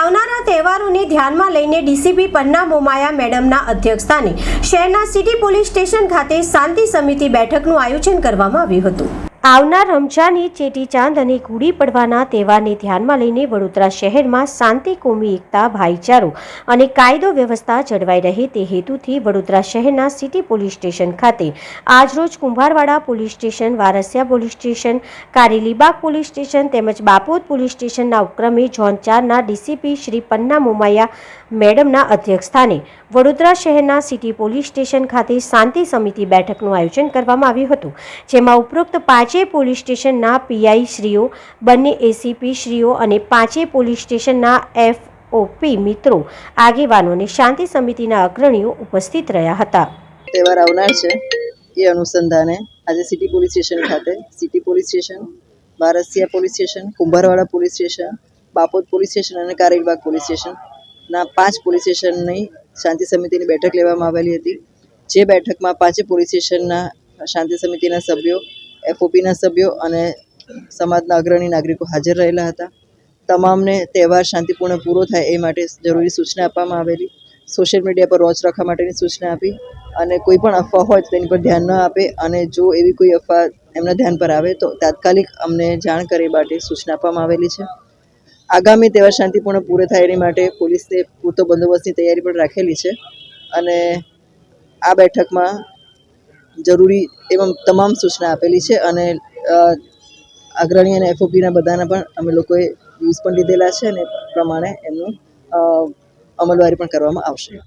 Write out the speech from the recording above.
આવનારા તહેવારોને ધ્યાનમાં લઈને ડીસીપી પન્ના મોમાયા મેડમના અધ્યક્ષસ્થાને શહેરના સિટી પોલીસ સ્ટેશન ખાતે શાંતિ સમિતિ બેઠકનું આયોજન કરવામાં આવ્યું હતું. આવનાર રમજાન ઈદ ચેટીચાંદ અને ગુડી પડવાના તહેવારને ધ્યાનમાં લઈને વડોદરા શહેરમાં શાંતિ કોમી એકતા, ભાઈચારો અને કાયદો વ્યવસ્થા જળવાઈ રહે તે હેતુથી વડોદરા શહેરના સિટી પોલીસ સ્ટેશન ખાતે આજરોજ Kumbharwada police station, Varasiya police station, Karelibaug police station તેમજ બાપોદ પોલીસ સ્ટેશનના ઉપક્રમે ઝોન ચારના ડીસીપી શ્રી પન્ના મોમાયા મેડમના અધ્યક્ષસ્થાને વડોદરા શહેરના સિટી પોલીસ સ્ટેશન ખાતે શાંતિ સમિતિ બેઠકનું આયોજન કરવામાં આવ્યું હતું, જેમાં ઉપરોક્ત પાંચેય પોલીસ સ્ટેશનના પીઆઈ શ્રીઓ, બંને એસીપી શ્રીઓ અને પાંચેય પોલીસ સ્ટેશનના એફઓપી મિત્રો, આગેવાનો શાંતિ સમિતિના અગ્રણીઓ ઉપસ્થિત રહ્યા હતા. તહેવાર આવનાર છે એ અનુસંધાને આજે સિટી પોલીસ સ્ટેશન ખાતે, city police station, Barasiya police station, Kumbharwada police station, Bapod police station અને કારેલબાગ પોલીસ સ્ટેશનના પાંચ પોલીસ સ્ટેશનની શાંતિ સમિતિની બેઠક લેવામાં આવેલી હતી. જે બેઠકમાં પાંચે પોલીસ સ્ટેશનના શાંતિ સમિતિના સભ્યો એફઓપીના સભ્યો અને સમાજના અગ્રણી નાગરિકો હાજર રહેલા હતા. તમામને તહેવાર શાંતિપૂર્ણ પૂરો થાય એ માટે જરૂરી સૂચના આપવામાં આવેલી. સોશિયલ મીડિયા પર વોચ રાખવા માટેની સૂચના આપી અને કોઈ પણ અફવા હોય તો તેની પર ધ્યાન ન આપે અને જો એવી કોઈ અફવા એમના ધ્યાન પર આવે તો તાત્કાલિક અમને જાણ કરે માટે સૂચના આપવામાં આવેલી છે. આગામી તહેવાર શાંતિપૂર્ણ પૂરો થાય એની માટે પોલીસે પૂરતો બંદોબસ્તની તૈયારી પણ રાખેલી છે અને આ બેઠકમાં જરૂરી એવમ તમામ સૂચના આપેલી છે અને અગ્રણી અને એફઓપીના બધાના પણ અમે લોકોએ યુઝ પણ લીધેલા છે અને પ્રમાણે એમનું અમલવારી પણ કરવામાં આવશે.